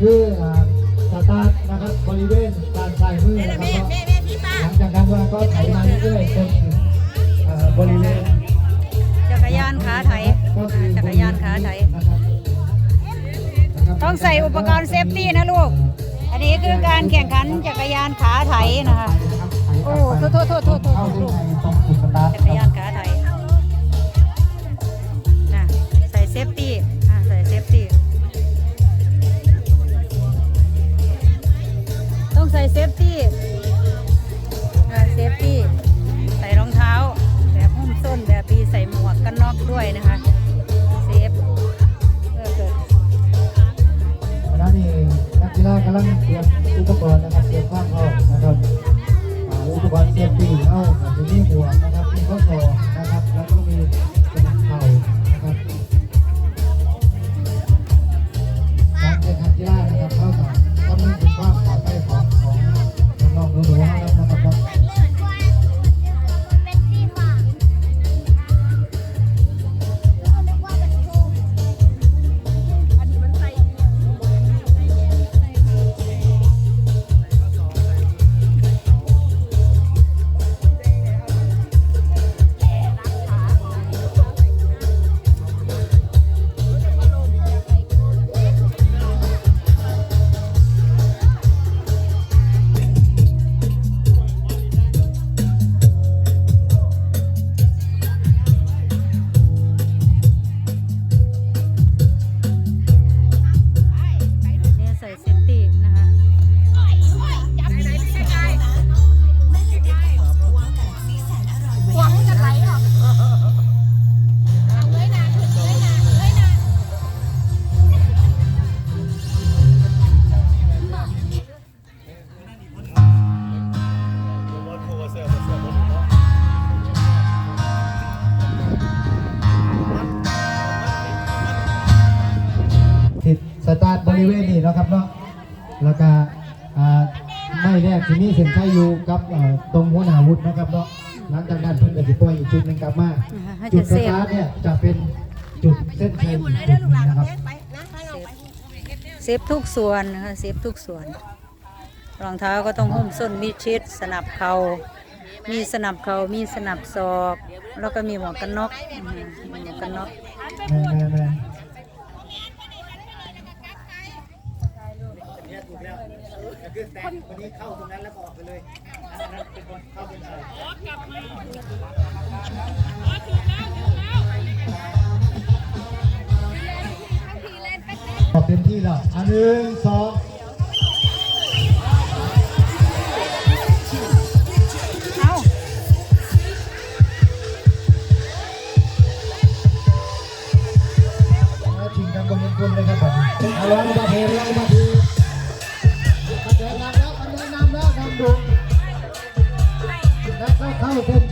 คืออ่าสตาร์ทนะครับบริเวณด้านซ้ายมือนะครับก็หลังจากนั้นก็ไถมาเรื่อยๆจนถึงอ่าบริเวณจักรยานขาไถอ่าจักรยานขาไถต้องใส่อุปกรณ์เซฟตี้นะลูก อันนี้คือการแข่งขันจักรยานขาไถนะคะ โอ้โทษโทษโทษโทษโทษเข้าที่ในตรงจุดสตาร์ทจักรยานขาำลังเตรียมอุปกรณ์นะครับเตรียมข้ามเข้านะครับอุปกรณ์เตรียมปีเข้าอาจะมีหัวนะครับมีข้อศอกนะครับแล้วก็มี ร์ทบริเวณนี้เนาะครับเนาะแล้วก็อ่าไม่แรกที่นี่เส้นชัยอยู่กับอ่าตรงหัวหน้าวุฒินะครับเนาะหลังจากนั้นเพิ่งจะปล่อยอีกจุดหนึ่งกลับมาให้จุจะดสเซฟตาร์ทเนี่ยจะเป็นจุดเส้นชัยอีกจุดหนึ่งนะครับเซฟทุกส่วนนะคะเซฟทุกส่วน รองเท้าก็ต้องหุ้มส้นมิดชิด สนับเขามีสนับเขามีสนับศอก แล้วก็มีหมวกกันน็อกอืมมีหม วกกันน็อกแม่แม่แม่ออกเต็มที่แล้วอันหนึ่งสองเอาชิงกันบนคนเลยครับผมเอาล้อมาเทล้อมาทีมันเ Thank you.